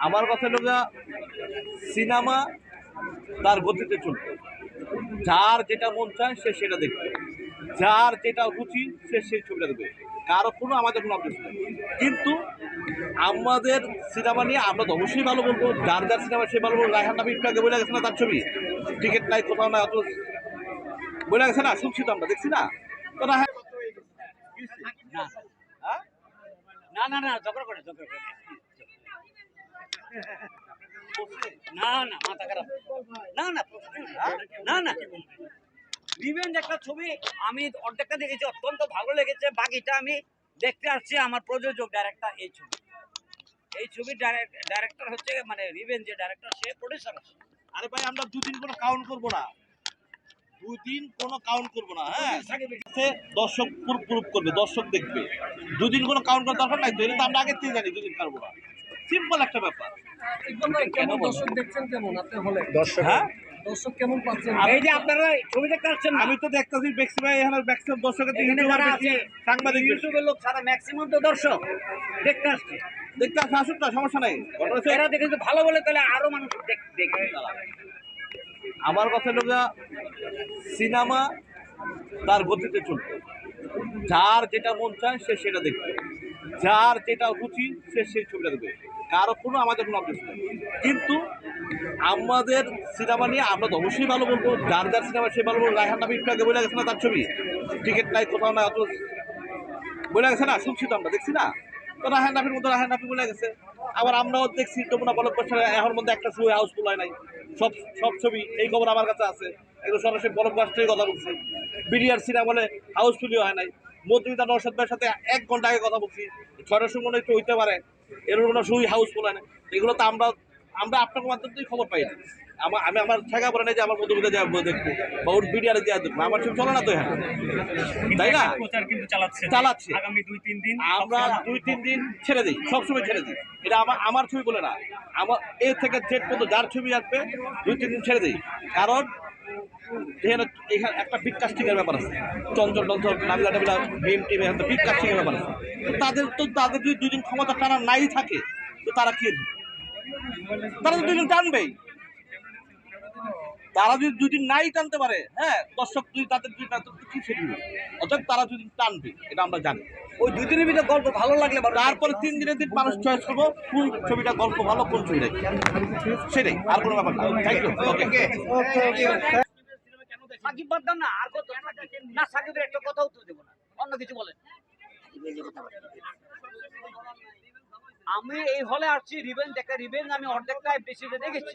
আমার কথা হলো সিনেমা তার গতিতে চলবে। যার যেটা মন চায় সে সেটা দেখবে। যার যেটা রুচি, সে সেই ছবিটা দেখবে। কারও কোনো আমাদের কোনো অবজেকশন নেই। কিন্তু আমাদের সিনেমা নিয়ে আমরা তো অবশ্যই ভালো বলব। যার যার সিনেমা সে ভালো বলব রায়হান নামি আগে বলে গেছে না তার ছবি? টিকিট নাই, কোথাও নাই, অত বলে গেছে না? শুনছি তো আমরা, দেখছি না? তো না? না না না, ঝগড়া করে ঝগড়া করে। না না মাথা খারাপ। না না না। না না। রিভেঞ্জ একটা ছবি আমি অর্ধেকটা দেখেছি অত্যন্ত ভালো লেগেছে। বাকিটা আমি দেখতে আসছি আমার প্রযোজক ডাইরেক্টর এই ছবি। এই ছবির ডাইরেক্টর হচ্ছে মানে রিভেঞ্জের ডাইরেক্টর সে প্রডিউসার আছে। আরে ভাই আমরা দুদিন কোনো কাউন্ট করব না। দুদিন কোনো কাউন্ট করব না হ্যাঁ? দর্শক প্রুফ করবে দর্শক দেখবে। দুদিন কোনো কাউন্ট করার দরকার নাই তো এটা তো আমরা আগের থেকে জানি দুদিন পারব না। সিম্পল একটা ব্যাপার। দর্শক দেখছেন কেমন? আপনি হলে দর্শক। হ্যাঁ? দর্শক কেমন পাচ্ছেন? এই যে আপনারা ছবি দেখতে আসছেন আমি তো দেখতেছি ম্যাক্সিমাম এখানে ম্যাক্সিমাম দর্শকের দিকে এখানে যারা আছে সাংবাদিক বেশি। ইউটিউবের লোক ছাড়া ম্যাক্সিমাম তো দর্শক। দেখতে আসছে। দেখতে আসে আসুক না সমস্যা নাই। এরা দেখে যদি ভালো বলে তাহলে আরও মানুষ দেখবে। আমার কথা হলো সিনেমা তার গতিতে চলবে। যার যেটা মন চায় সে সেটা দেখবে। যার যেটা রুচি সে সেই ছবিটা দেখবে। কারও কোনো আমাদের কোনো অবজেকশন নেই। কিন্তু আমাদের সিনেমা নিয়ে আমরা তো অবশ্যই ভালো বলব, যার যার সিনেমা সে ভালো বলব রায়হান নামি আগে বলে গেছে না তার ছবি? টিকিট নাই, কোথাও না অত বলে গেছে না, শুনছি তো আমরা, দেখছি না? তো রায়হান নাফির মধ্যে রায়হান নাফি বলে গেছে। আবার আমরাও দেখছি যমুনা বলক এখন মধ্যে একটা ছবি হাউসফুল হয় নাই। সব সব ছবি, এই খবর আমার কাছে আছে। এগুলো সরাসরি বলক বাস্টের কথা বলছি। বিডিআর সিনেমা বলে হাউসফুলই হয় নাই। মধ্যবিতা নরসাদ ভাইয়ের সাথে এক ঘণ্টা আগে কথা বলছি। ছয়টার সময় একটু হইতে পারে। এরকম কোনো ছবি হাউসফুল হয় না। এগুলো তো আমরা আমরা আপনার মাধ্যমে খবর পাই না। আমার আমি আমার ঠেকা পড়ে নাই যে আমার মধ্যবিতা যাব দেখব। বা ওর বিডিআরে দেওয়া দেখব। আমার ছবি চলে না তো এখানে। তাই না? প্রচার কিন্তু চালাচ্ছে। চালাচ্ছে। আগামী দুই তিন দিন আমরা দুই তিন দিন ছেড়ে দিই। সবসময় ছেড়ে দিই। এটা আমার আমার ছবি বলে না। আমার এ থেকে জেড পর্যন্ত যার ছবি আসবে দুই তিন দিন ছেড়ে দিই। কারণ এখানে এখানে একটা বিগ কাস্টিংয়ের ব্যাপার আছে। চঞ্চল টঞ্চল নাবিলা টাবিলা ভীম টিম একটা বিগ কাস্টিংয়ের ব্যাপার আছে। তাদের তো তাদের যদি দুদিন ক্ষমতা টানা নাই থাকে, তো তারা কি তারা তো দুদিন টানবেই। তারা যদি দুই দিন নাই টানতে পারে হ্যাঁ দর্শক যদি তাদের তো কি সেটি অতএব তারা যদি টানবে এটা আমরা জানি। ওই দুই দিনের ভিতরে গল্প ভালো লাগলে তারপরে তিন দিনের দিন মানুষ চয়েস করব কোন ছবিটা গল্প ভালো কোন ছবিটা সেটাই আর কোনো ব্যাপার না। থ্যাংক ইউ ওকে সাকিব বাদ দাও না আর কত না সাকিবের একটা কথাও তো দেবো না অন্য কিছু বলেন। আমি এই হলে আসছি রিবেন দেখে রিবেন আমি অর্ধেকটা বেশি দেখেছি